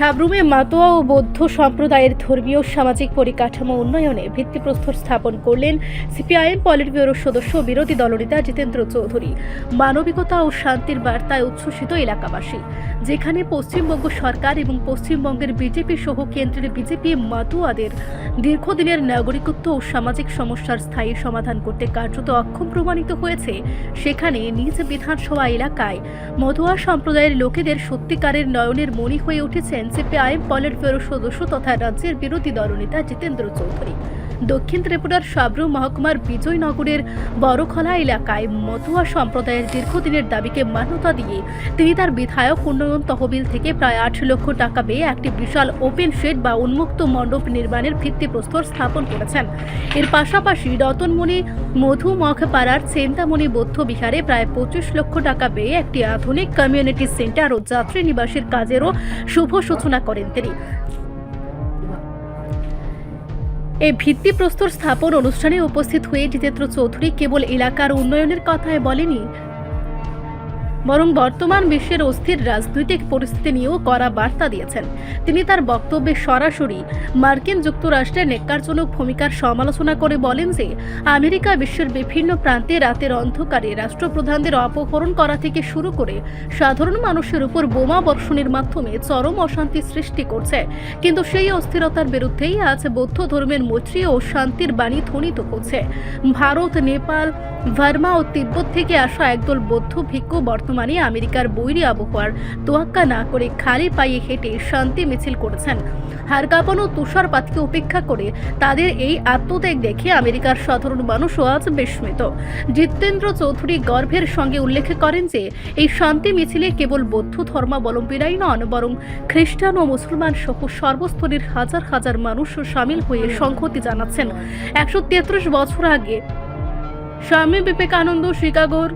সাবরুমে মাতোয়া ও বৌদ্ধ সম্প্রদায়ের ধর্মীয় সামাজিক পরিকাঠামো উন্নয়নে ভিত্তিপ্রস্তর স্থাপন করলেন সিপিআইএম পলিট ব্যুরোর সদস্য বিরোধী দলনেতা জিতেন্দ্র চৌধুরী। মানবিকতা ও শান্তির বার্তায় উচ্ছ্বসিত এলাকাবাসী, যেখানে পশ্চিমবঙ্গ সরকার এবং পশ্চিমবঙ্গের বিজেপি সহ কেন্দ্রের বিজেপি মাতুয়াদের দীর্ঘদিনের নাগরিকত্ব ও সামাজিক সমস্যার স্থায়ী সমাধান করতে কার্যত অক্ষম প্রমাণিত হয়েছে। সেখানে নিজ বিধানসভা এলাকায় মতুয়া সম্প্রদায়ের লোকেদের সত্যিকারের নয়নের মণি হয়ে উঠেছেন সিপিআইএম পলিট ব্যুরো সদস্য তথা রাজ্যের বিরোধী দলনেতা জিতেন্দ্র চৌধুরী। দক্ষিণ ত্রিপুরার সাবরু মহকুমার বিজয়নগরের বড়খলা এলাকায় মতুয়া সম্প্রদায়ের দীর্ঘদিনের দাবিকে মান্যতা দিয়ে তিনি তার বিধায়ক উন্নয়ন তহবিল থেকে প্রায় আট লক্ষ টাকা পেয়ে একটি বিশাল ওপেন শেড বা উন্মুক্ত মণ্ডপ নির্মাণের ভিত্তিপ্রস্তর স্থাপন করেছেন। এর পাশাপাশি রতনমণি মধুমখপাড়ার চেন্তামণি বৌদ্ধ বিহারে প্রায় পঁচিশ লক্ষ টাকা পেয়ে একটি আধুনিক কমিউনিটি সেন্টার ও যাত্রী নিবাসের কাজেরও শুভ সূচনা করেন তিনি। এই ভিত্তিপ্রস্তর স্থাপন অনুষ্ঠানে উপস্থিত হয়ে জিতেন্দ্র চৌধুরী কেবল এলাকার উন্নয়নের কথায় বলেনি বরং বর্তমান বিশ্বের অস্থির রাজনৈতিক পরিস্থিতি নিয়েও কড়া বার্তা দিয়েছেন। তিনি তার বক্তব্যে সরাসরি মার্কিন যুক্তরাষ্ট্রের নেককারজনক ভূমিকার সমালোচনা করে বলেন যে, আমেরিকা বিশ্বের বিভিন্ন প্রান্তে রাতের অন্ধকারে রাষ্ট্রপ্রধানদের অপহরণ করা থেকে শুরু করে সাধারণ মানুষের উপর বোমা বর্ষণের মাধ্যমে চরম অশান্তি সৃষ্টি করছে। কিন্তু সেই অস্থিরতার বিরুদ্ধেই আজ বৌদ্ধ ধর্মের মৈত্রী ও শান্তির বাণী ধ্বনিত হচ্ছে। ভারত, নেপাল, ভার্মা ও তিব্বত থেকে আসা একদল বৌদ্ধ ভিক্ষু বর্তমানে আমেরিকার বৈরী আবহাওয়ার তোয়াক্কা না করে খালি পায়ে হেঁটে শান্তি মিছিল করেছেন। হার কাঁপানো তুষারপাতকে উপেক্ষা করে তাদের এই আত্মত্যাগ দেখে আমেরিকার সাধারণ মানুষও আজ বিস্মিত। জিতেন্দ্র চৌধুরী গর্ভের সঙ্গে উল্লেখ করেন যে, এই শান্তি মিছিলে কেবল বৌদ্ধ ধর্মাবলম্বীরাই নন, বরং খ্রিস্টান ও মুসলমান সহ সর্বস্তরের হাজার হাজার মানুষ সামিল হয়ে সংহতি জানাচ্ছেন। একশো তেত্রিশ বছর আগে স্বামী বিবেকানন্দ শিকাগোর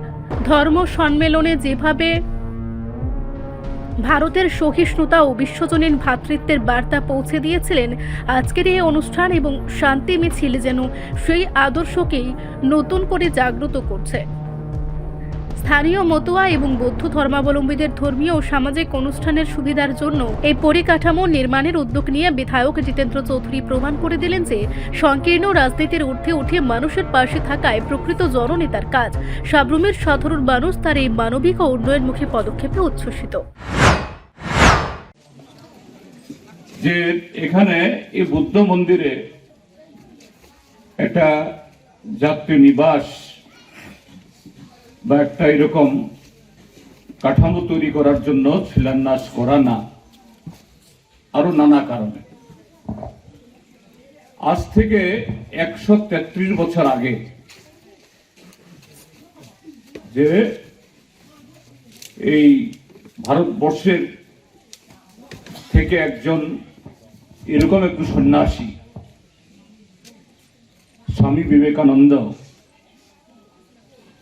ধর্ম সম্মেলনে যেভাবে ভারতের সহিষ্ণুতা ও বিশ্বজনীন ভ্রাতৃত্বের বার্তা পৌঁছে দিয়েছিলেন, আজকের এই অনুষ্ঠান এবং শান্তি মিছিল যেন সেই আদর্শকেই নতুন করে জাগ্রত করছে। স্থানীয় মতুয়া এবং বৌদ্ধ ধর্মাবলম্বীদের ধর্মীয় ও সামাজিক অনুষ্ঠানের সুবিধার জন্য এই পরিকাঠামো নির্মাণের উদ্যোগ নিয়ে বিধায়ক জিতেন্দ্র চৌধুরী প্রমাণ করে দিলেন যে সংকীর্ণ রাজনীতির ঊর্ধ্বে উঠে মানুষের পাশে থাকায় প্রকৃত জননেতার কাজ। সাবরুমের সাধারণ মানুষ তার এই মানবিক ও উন্নয়নমুখী পদক্ষেপে উচ্ছ্বসিত। যে এখানে এই বুদ্ধ মন্দিরে একটা যাত্রী নিবাস বা একটা এরকম কাঠামো তৈরি করার জন্য শিলান্যাস করা না, আরও নানা কারণে। আজ থেকে একশো তেত্রিশ বছর আগে যে এই ভারতবর্ষের থেকে একজন এরকম একটু সন্ন্যাসী, স্বামী বিবেকানন্দ,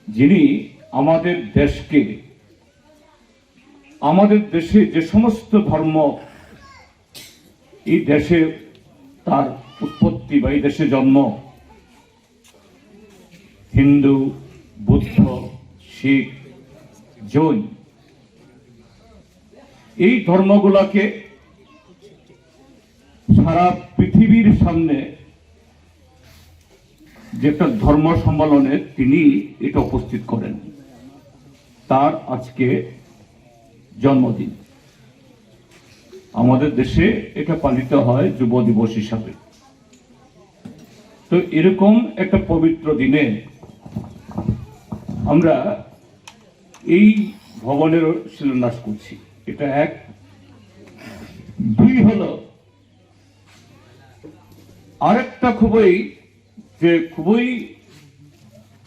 যিনি আমাদের দেশকে, আমাদের দেশে যে সমস্ত ধর্ম এই দেশে তার উৎপত্তি বা এই দেশে জন্ম, হিন্দু, বুদ্ধ, শিখ, জৈন, এই ধর্মগুলাকে সারা পৃথিবীর সামনে যে একটা ধর্ম সম্মেলনে তিনি এটা উপস্থিত করেন। তার আজকে জন্মদিন। আমাদের দেশে এটা পালিত হয় যুব দিবস হিসাবে। তো এরকম একটা পবিত্র দিনে আমরা এই ভবনের শিলান্যাস করছি। এটা এক দুই হলো আরেকটা খুবই যে খুবই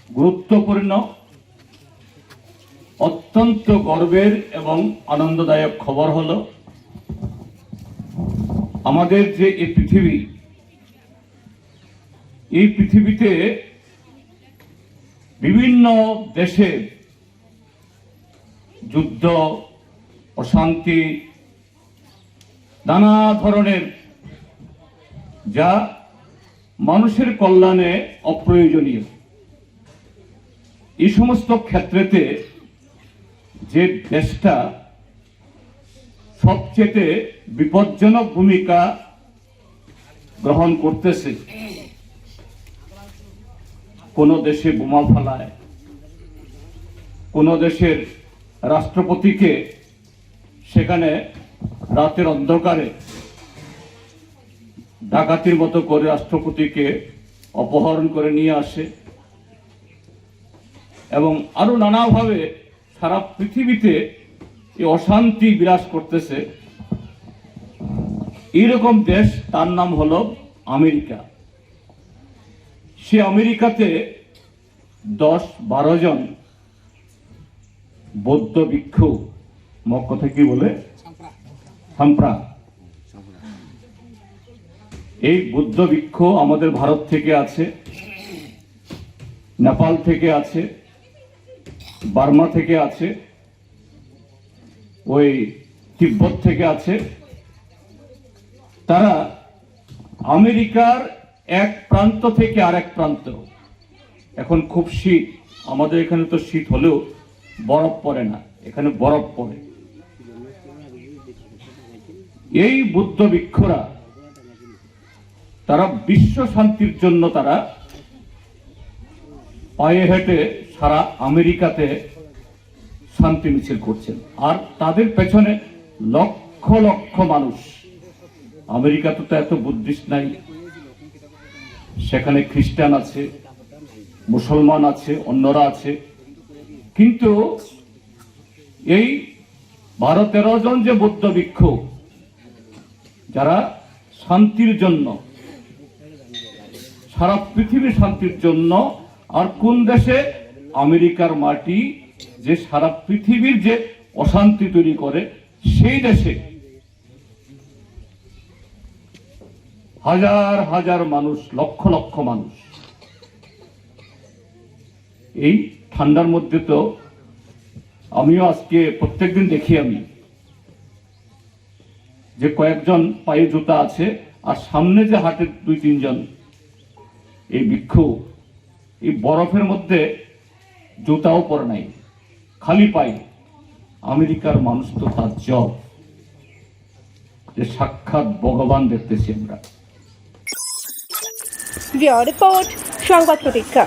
গুরুত্বপূর্ণ অত্যন্ত গর্বের এবং আনন্দদায়ক খবর হলো, আমাদের যে এই পৃথিবী, এই পৃথিবীতে বিভিন্ন দেশে যুদ্ধ, অশান্তি, নানা ধরনের যা মানুষের কল্যাণে অপ্রয়োজনীয়। এই সমস্ত ক্ষেত্রেতে যে দেশটা সবচেয়ে বিপজ্জনক ভূমিকা গ্রহণ করতেছে, কোন দেশে বোমা ফেলায়, কোন দেশের রাষ্ট্রপতিকে সেখানে রাতের অন্ধকারে ডাকাতির মতো করে রাষ্ট্রপতিকে অপহরণ করে নিয়ে আসে, এবং আরও নানাভাবে সারা পৃথিবীতে এই অশান্তি বিরাজ করতেছে। এইরকম দেশ, তার নাম হলো আমেরিকা। সে আমেরিকাতে দশ বারো জন বৌদ্ধ ভিক্ষু কথা কি বলে সাম্প্রা। এই বৌদ্ধ বৃক্ষ আমাদের ভারত থেকে আছে, নেপাল থেকে আছে বার্মা থেকে আছে, ওই তিব্বত থেকে আছে। তারা আমেরিকার এক প্রান্ত থেকে আরেক প্রান্ত। এখন খুব শীত, আমাদের এখানে তো শীত হলেও বরফ পড়ে না, এখানে বরফ পড়ে। এই বুদ্ধ বৃক্ষরা তারা বিশ্ব শান্তির জন্য তারা পায়ে হেঁটে সারা আমেরিকাতে শান্তি মিছিল করছেন। আর তাদের পেছনে লক্ষ লক্ষ মানুষ। আমেরিকাতে তো এত বুদ্ধিস্ট নাই। সেখানে খ্রিস্টান আছে, মুসলমান আছে, অন্যরা আছে। কিন্তু এই বারো তেরো জন যে বৌদ্ধ বৃক্ষ যারা শান্তির জন্য, সারা পৃথিবীর শান্তির জন্য, আর কোন দেশে আমেরিকার মাটি যে সারা পৃথিবীর যে অশান্তি তৈরি করে, সেই দেশে হাজার হাজার মানুষ, লক্ষ লক্ষ মানুষ। এই ঠান্ডার মধ্যে তো আমিও আজকে প্রত্যেকদিন দেখি আমি যে কয়েকজন পায়ে জুতা আছে আর সামনে যে হাটে দুই তিনজন, এই ভিক্ষু এই বরফের মধ্যে জুতাও পরে নাই, খালি পায়ে। আমেরিকার মানুষ তো তার জব যে সাক্ষাৎ ভগবান দেখতেছি আমরা। রিপোর্ট, সংবাদ প্রতীক্ষা।